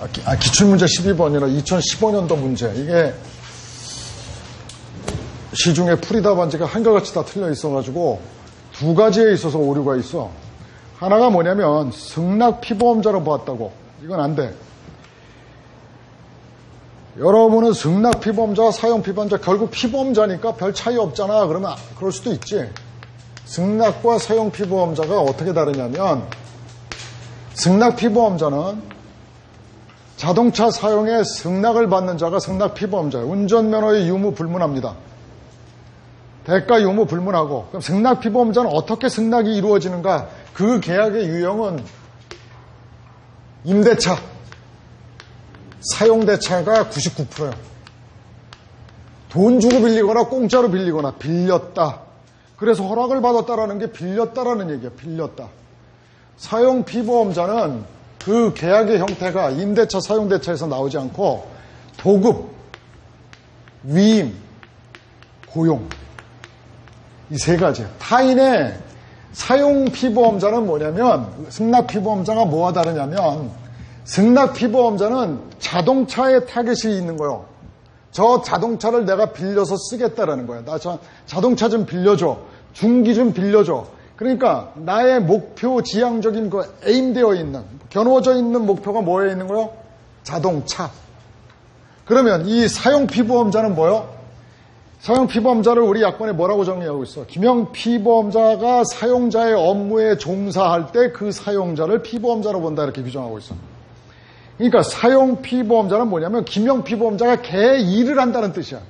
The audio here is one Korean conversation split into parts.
아, 기, 아, 기출문제 12번이라 2015년도 문제. 이게 시중에 풀이 답안지가 한결 같이 다 틀려 있어가지고 두 가지에 있어서 오류가 있어. 하나가 뭐냐면 승낙 피보험자로 보았다고. 이건 안 돼. 여러분은 승낙 피보험자, 사용 피보험자, 결국 피보험자니까 별 차이 없잖아. 그러면 그럴 수도 있지. 승낙과 사용 피보험자가 어떻게 다르냐면 승낙 피보험자는 자동차 사용에 승낙을 받는 자가 승낙 피보험자예요. 운전면허의 유무 불문합니다. 대가 유무 불문하고 그럼 승낙 피보험자는 어떻게 승낙이 이루어지는가? 그 계약의 유형은 임대차, 사용대차가 99%예요. 돈 주고 빌리거나 공짜로 빌리거나 빌렸다. 그래서 허락을 받았다라는 게 빌렸다라는 얘기예요. 빌렸다. 사용 피보험자는 그 계약의 형태가 임대차, 사용대차에서 나오지 않고 도급, 위임, 고용 이 세 가지예요. 타인의 사용 피보험자는 뭐냐면 승낙 피보험자가 뭐와 다르냐면 승낙 피보험자는 자동차에 타겟이 있는 거예요. 저 자동차를 내가 빌려서 쓰겠다라는 거예요. 나저 자동차 좀 빌려줘. 중기 좀 빌려줘. 그러니까 나의 목표 지향적인 그 에임되어 있는 겨누어져 있는 목표가 뭐에 있는 거요? 자동차. 그러면 이 사용 피보험자는 뭐요? 사용 피보험자를 우리 약관에 뭐라고 정리하고 있어? 김영 피보험자가 사용자의 업무에 종사할 때 그 사용자를 피보험자로 본다 이렇게 규정하고 있어. 그러니까 사용 피보험자는 뭐냐면 김영 피보험자가 개 일을 한다는 뜻이야.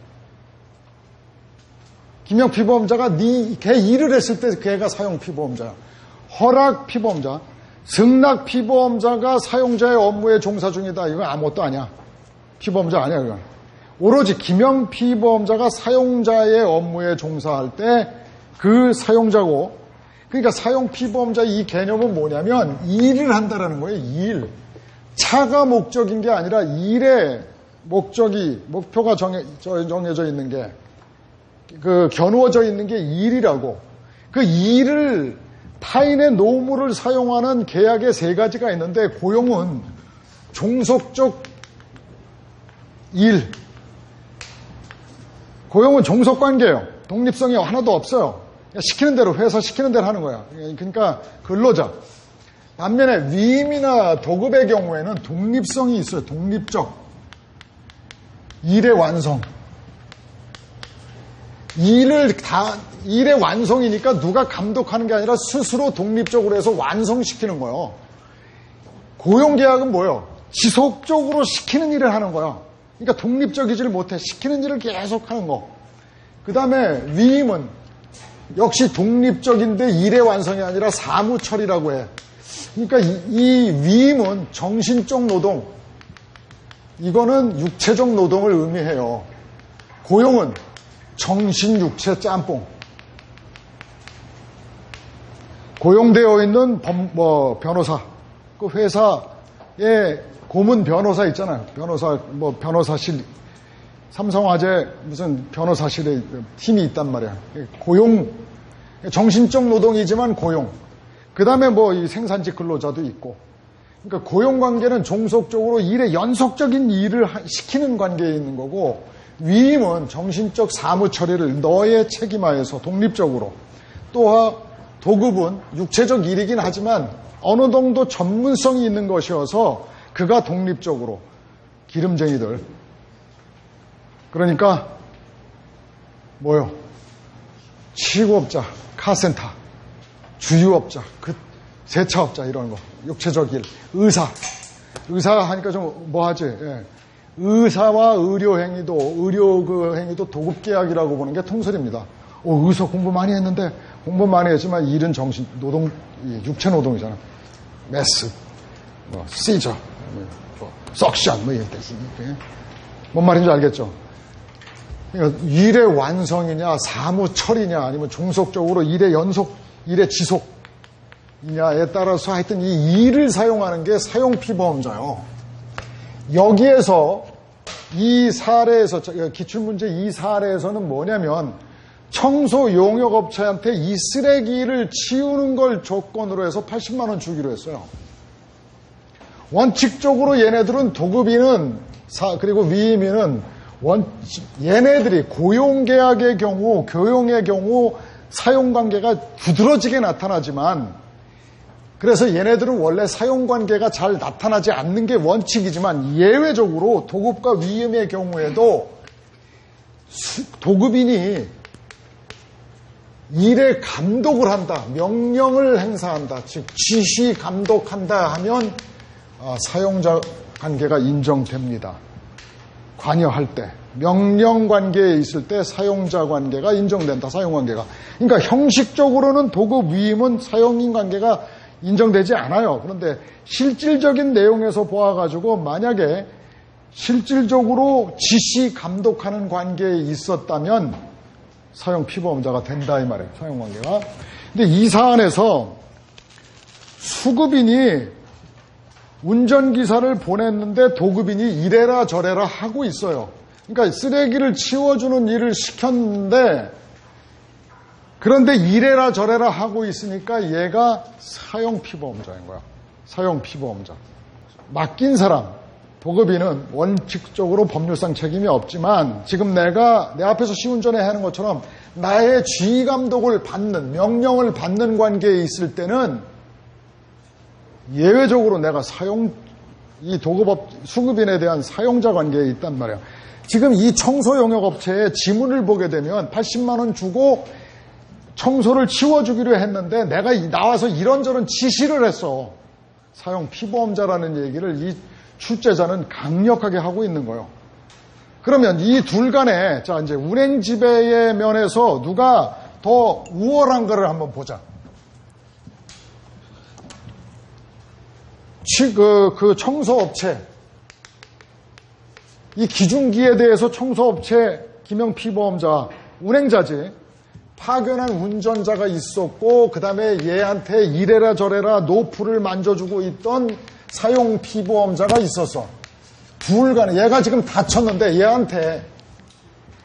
김영 피보험자가 네개 일을 했을 때 걔가 사용 피보험자야. 허락 피보험자, 승낙 피보험자가 사용자의 업무에 종사 중이다. 이건 아무것도 아니야. 피보험자 아니야, 이건. 오로지 김영 피보험자가 사용자의 업무에 종사할 때 그 사용자고, 그러니까 사용 피보험자 이 개념은 뭐냐면 일을 한다라는 거예요, 일. 차가 목적인 게 아니라 일의 목적이, 목표가 정해, 정해져 있는 게, 그, 겨누어져 있는 게 일이라고. 그 일을 타인의 노무를 사용하는 계약의 세 가지가 있는데 고용은 종속적 일. 고용은 종속관계예요. 독립성이 하나도 없어요. 시키는 대로 회사 시키는 대로 하는 거야. 그러니까 근로자. 반면에 위임이나 도급의 경우에는 독립성이 있어요. 독립적. 일의 완성. 일을 다, 일의 완성이니까 누가 감독하는 게 아니라 스스로 독립적으로 해서 완성시키는 거예요. 고용계약은 뭐예요? 지속적으로 시키는 일을 하는 거야. 그러니까 독립적이지를 못해. 시키는 일을 계속 하는 거. 그 다음에 위임은 역시 독립적인데 일의 완성이 아니라 사무처리라고 해. 그러니까 이, 이 위임은 정신적 노동, 이거는 육체적 노동을 의미해요. 고용은 정신, 육체 짬뽕. 고용되어 있는 범, 뭐, 변호사, 그 회사에 고문 변호사 있잖아요. 변호사, 뭐, 변호사실, 삼성화재 무슨 변호사실에 팀이 있단 말이야. 고용, 정신적 노동이지만 고용. 그 다음에 뭐, 이 생산직 근로자도 있고. 그러니까 고용 관계는 종속적으로 일의 연속적인 일을 시키는 관계에 있는 거고, 위임은 정신적 사무 처리를 너의 책임하에서 독립적으로 또한 도급은 육체적 일이긴 하지만 어느 정도 전문성이 있는 것이어서 그가 독립적으로 기름쟁이들 그러니까 뭐요? 취급업자, 카센터, 주유업자, 그 세차업자 이런 거 육체적 일, 의사 의사 하니까 좀 뭐하지? 예. 의사와 의료 행위도 의료 그 행위도 도급 계약이라고 보는 게 통설입니다. 어, 의사 공부 많이 했는데 공부 많이 했지만 일은 정신 노동 육체 노동이잖아. 메스, 뭐 시저, 뭐, 석션 뭐 이런 뜻이. 뭔 말인지 알겠죠? 그러니까 일의 완성이냐 사무 처리냐 아니면 종속적으로 일의 연속 일의 지속이냐에 따라서 하여튼 이 일을 사용하는 게 사용 피보험자요. 여기에서 이 사례에서 기출문제 이 사례에서는 뭐냐면 청소 용역 업체한테 이 쓰레기를 치우는 걸 조건으로 해서 80만 원 주기로 했어요. 원칙적으로 얘네들은 도급인은 사, 그리고 위임인은 원, 얘네들이 고용 계약의 경우, 교용의 경우 사용 관계가 두드러지게 나타나지만 그래서 얘네들은 원래 사용관계가 잘 나타나지 않는 게 원칙이지만 예외적으로 도급과 위임의 경우에도 수, 도급인이 일에 감독을 한다, 명령을 행사한다, 즉 지시 감독한다 하면 아, 사용자 관계가 인정됩니다. 관여할 때 명령 관계에 있을 때 사용자 관계가 인정된다. 사용 관계가. 그러니까 형식적으로는 도급 위임은 사용인 관계가 인정되지 않아요. 그런데 실질적인 내용에서 보아가지고 만약에 실질적으로 지시 감독하는 관계에 있었다면 사용 피보험자가 된다 이 말이에요. 사용 관계가. 근데 이 사안에서 수급인이 운전기사를 보냈는데 도급인이 이래라 저래라 하고 있어요. 그러니까 쓰레기를 치워주는 일을 시켰는데 그런데 이래라 저래라 하고 있으니까 얘가 사용 피보험자인 거야. 사용 피보험자. 맡긴 사람, 도급인은 원칙적으로 법률상 책임이 없지만 지금 내가 내 앞에서 시운전에 하는 것처럼 나의 지휘 감독을 받는, 명령을 받는 관계에 있을 때는 예외적으로 내가 사용, 이 도급업, 수급인에 대한 사용자 관계에 있단 말이야. 지금 이 청소 용역 업체에 지문을 보게 되면 80만 원 주고 청소를 치워주기로 했는데 내가 나와서 이런저런 지시를 했어. 사용 피보험자라는 얘기를 이 출제자는 강력하게 하고 있는 거예요. 그러면 이 둘 간에, 자, 이제 운행 지배의 면에서 누가 더 우월한 거를 한번 보자. 그, 그 청소업체, 이 기중기에 대해서 청소업체 기명피보험자, 운행자지, 파견한 운전자가 있었고, 그 다음에 얘한테 이래라 저래라 노프를 만져주고 있던 사용 피보험자가. 둘 간에, 얘가 지금 다쳤는데 얘한테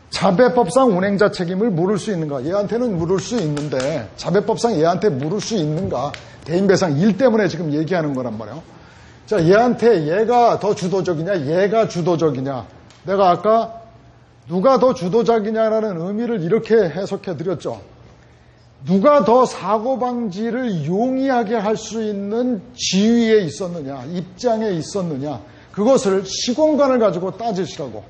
자배법상 운행자 책임을 물을 수 있는가? 얘한테는 물을 수 있는데, 자배법상 얘한테 물을 수 있는가? 대인배상 일 때문에 지금 얘기하는 거란 말이에요. 자, 얘한테 얘가 더 주도적이냐, 얘가 주도적이냐. 내가 아까 누가 더 주도적이냐라는 의미를 이렇게 해석해 드렸죠. 누가 더 사고방지를 용이하게 할 수 있는 지위에 있었느냐, 입장에 있었느냐, 그것을 시공간을 가지고 따지시라고.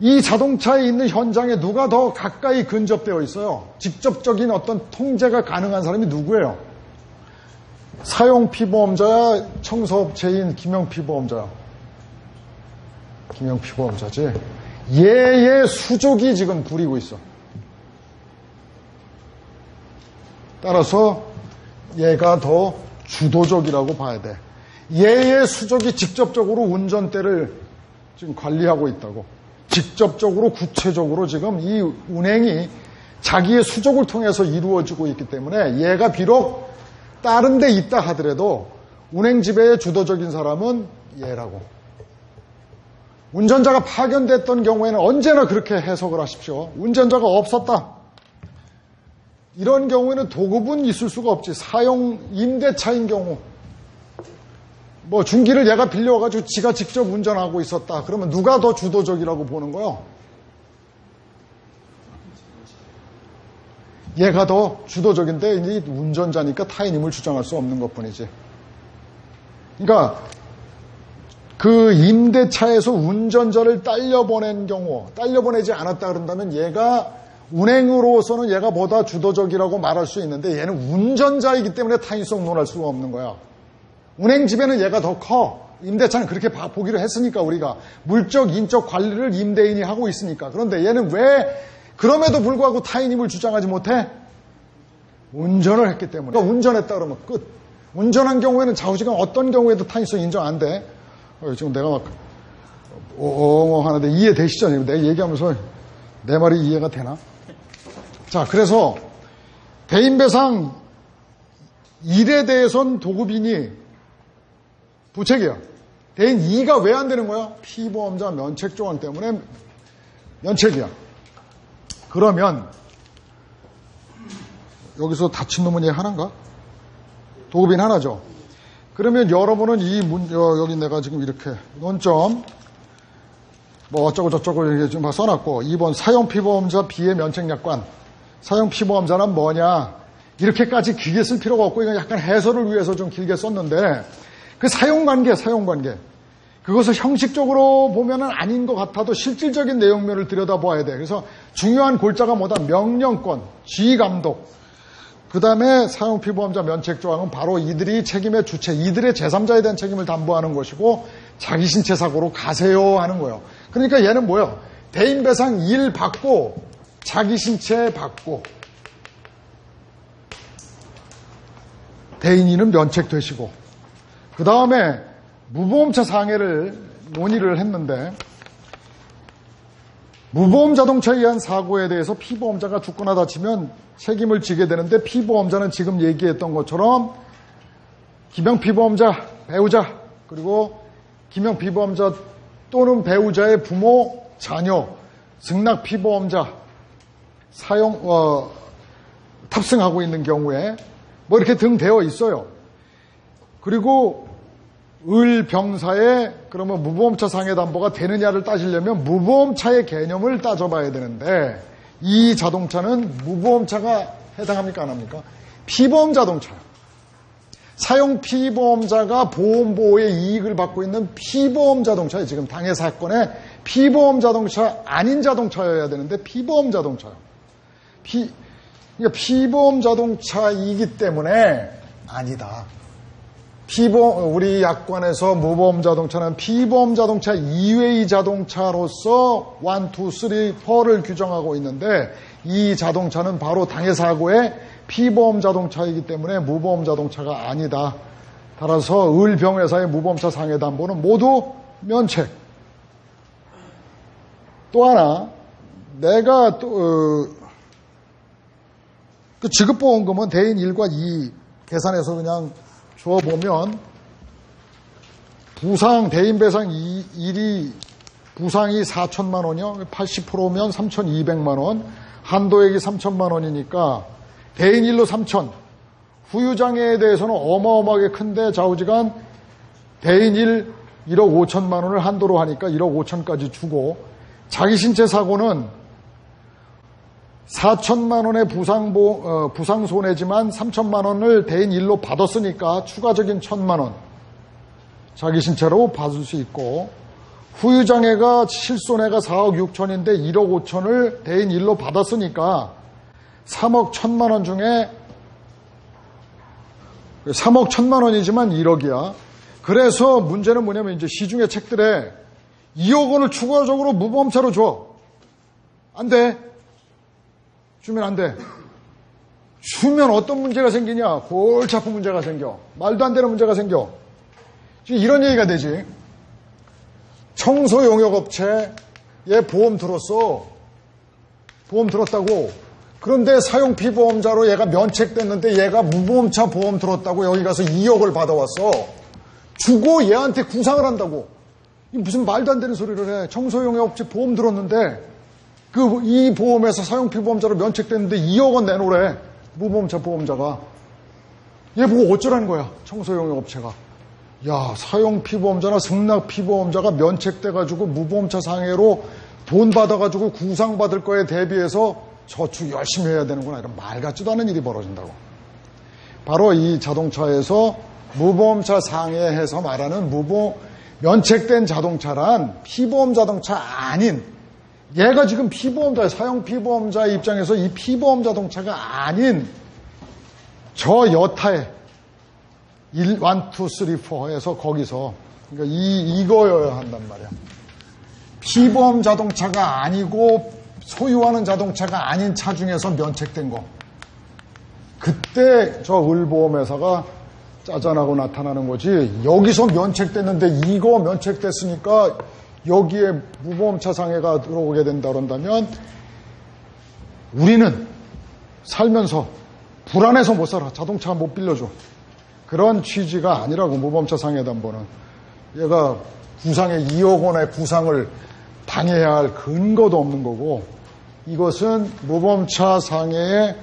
이 자동차에 있는 현장에 누가 더 가까이 근접되어 있어요. 직접적인 어떤 통제가 가능한 사람이 누구예요? 사용 피보험자야, 청소업체인 김영 피보험자야. 김영 피보험자지. 얘의 수족이 지금 부리고 있어. 따라서 얘가 더 주도적이라고 봐야 돼. 얘의 수족이 직접적으로 운전대를 지금 관리하고 있다고. 직접적으로 구체적으로 지금 이 운행이 자기의 수족을 통해서 이루어지고 있기 때문에 얘가 비록 다른 데 있다 하더라도 운행 지배의 주도적인 사람은 얘라고. 운전자가 파견됐던 경우에는 언제나 그렇게 해석을 하십시오. 운전자가 없었다. 이런 경우에는 도급은 있을 수가 없지. 사용 임대차인 경우. 뭐 중기를 얘가 빌려가지고 지가 직접 운전하고 있었다. 그러면 누가 더 주도적이라고 보는 거요? 얘가 더 주도적인데 이 운전자니까 타인임을 주장할 수 없는 것뿐이지. 그러니까 그 임대차에서 운전자를 딸려보낸 경우, 딸려보내지 않았다 그런다면 얘가 운행으로서는 얘가 보다 주도적이라고 말할 수 있는데 얘는 운전자이기 때문에 타인성 논할 수가 없는 거야. 운행 지배는 얘가 더 커. 임대차는 그렇게 보기로 했으니까 우리가 물적, 인적 관리를 임대인이 하고 있으니까. 그런데 얘는 왜 그럼에도 불구하고 타인임을 주장하지 못해? 운전을 했기 때문에. 그러니까 운전했다 그러면 끝. 운전한 경우에는 좌우지간 어떤 경우에도 타인성 인정 안 돼. 어, 지금 내가 막 어, 어, 하는데 이해되시죠? 내가 얘기하면서 내 말이 이해가 되나? 자, 그래서 대인배상 일에 대해선 도급인이 부책이야. 대인 2가 왜 안 되는 거야? 피보험자 면책 조항 때문에 면책이야. 그러면 여기서 다친 놈은 얘 하나인가? 도급인 하나죠. 그러면 여러분은 이 문, 여, 여기 내가 지금 이렇게 논점, 뭐 어쩌고 저쩌고 이렇게 좀 써놨고, 2번 사용 피보험자 비의 면책약관. 사용 피보험자는 뭐냐? 이렇게까지 길게 쓸 필요가 없고, 이건 약간 해설을 위해서 좀 길게 썼는데, 그 사용관계, 사용관계. 그것을 형식적으로 보면은 아닌 것 같아도 실질적인 내용면을 들여다봐야 돼. 그래서 중요한 골자가 뭐다? 명령권, 지휘감독. 그 다음에 사용 피보험자 면책 조항은 바로 이들이 책임의 주체, 이들의 제3자에 대한 책임을 담보하는 것이고 자기 신체 사고로 가세요 하는 거예요. 그러니까 얘는 뭐예요? 대인 배상 1 받고 자기 신체 받고 대인이는 면책되시고 그 다음에 무보험차 상해를 논의를 했는데 무보험 자동차에 의한 사고에 대해서 피보험자가 죽거나 다치면 책임을 지게 되는데 피보험자는 지금 얘기했던 것처럼 기명 피보험자, 배우자 그리고 기명 피보험자 또는 배우자의 부모, 자녀, 승낙 피보험자 사용 어, 탑승하고 있는 경우에 뭐 이렇게 등 되어 있어요. 그리고 을병사에 그러면 무보험차 상해 담보가 되느냐를 따지려면 무보험차의 개념을 따져봐야 되는데 이 자동차는 무보험차가 해당합니까 안 합니까? 피보험 자동차요. 사용 피보험자가 보험 보호의 이익을 받고 있는 피보험 자동차예요. 지금 당해 사건에 피보험 자동차 아닌 자동차여야 되는데 피보험 자동차요. 피, 그러니까 피보험 자동차이기 때문에 아니다. 피보험, 우리 약관에서 무보험 자동차는 피보험 자동차 이외의 자동차로서 1, 2, 3, 4를 규정하고 있는데 이 자동차는 바로 당해 사고의 피보험 자동차이기 때문에 무보험 자동차가 아니다. 따라서 을병회사의 무보험차 상해 담보는 모두 면책. 또 하나, 내가 또, 어, 그 지급보험금은 대인 1과 2 계산해서 그냥 줘 보면 부상 대인 배상 1이 부상이 4천만 원이요. 80%면 3,200만 원. 한도액이 3천만 원이니까 대인 1로 3천. 후유장애에 대해서는 어마어마하게 큰데 좌우지간 대인 1 1억 5천만 원을 한도로 하니까 1억 5천까지 주고 자기 신체 사고는 4천만 원의 부상 보, 어, 부상 손해지만 3천만 원을 대인 일로 받았으니까 추가적인 천만 원 자기 신체로 받을 수 있고 후유장애가 실손해가 4억 6천인데 1억 5천을 대인 일로 받았으니까 3억 천만 원 중에 3억 천만 원이지만 1억이야. 그래서 문제는 뭐냐면 이제 시중의 책들에 2억 원을 추가적으로 무보험차로 줘. 안 돼. 주면 안 돼. 주면 어떤 문제가 생기냐? 골치 아픈 문제가 생겨. 말도 안 되는 문제가 생겨. 지금 이런 얘기가 되지. 청소 용역 업체에 보험 들었어. 보험 들었다고. 그런데 사용 피 보험자로 얘가 면책됐는데 얘가 무보험차 보험 들었다고 여기 가서 2억을 받아왔어. 주고 얘한테 구상을 한다고. 이 무슨 말도 안 되는 소리를 해. 청소 용역 업체 보험 들었는데 그, 이 보험에서 사용피보험자로 면책됐는데 2억 원 내놓으래. 무보험차 보험자가. 얘 보고 어쩌라는 거야. 청소용역 업체가. 야, 사용피보험자나 승낙피보험자가 면책돼가지고 무보험차 상해로 돈 받아가지고 구상받을 거에 대비해서 저축 열심히 해야 되는구나. 이런 말 같지도 않은 일이 벌어진다고. 바로 이 자동차에서 무보험차 상해해서 말하는 무보, 면책된 자동차란 피보험 자동차 아닌 얘가 지금 피보험자, 사용 피보험자 입장에서 이 피보험 자동차가 아닌 저 여타의 1, 2, 3, 4에서 거기서 그러니까 이, 이거여야 한단 말이야. 피보험 자동차가 아니고 소유하는 자동차가 아닌 차 중에서 면책된 거. 그때 저 을보험회사가 짜잔하고 나타나는 거지. 여기서 면책됐는데 이거 면책됐으니까 여기에 무보험차 상해가 들어오게 된다 그런다면 우리는 살면서 불안해서 못 살아. 자동차 못 빌려줘. 그런 취지가 아니라고 무보험차 상해담보는. 얘가 부상에 2억 원의 부상을 당해야 할 근거도 없는 거고 이것은 무보험차 상해의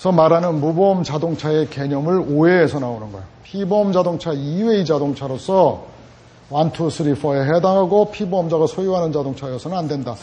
그래서 말하는 무보험 자동차의 개념을 오해해서 나오는 거예요. 피보험 자동차 이외의 자동차로서 1, 2, 3, 4에 해당하고 피보험자가 소유하는 자동차여서는 안 된다.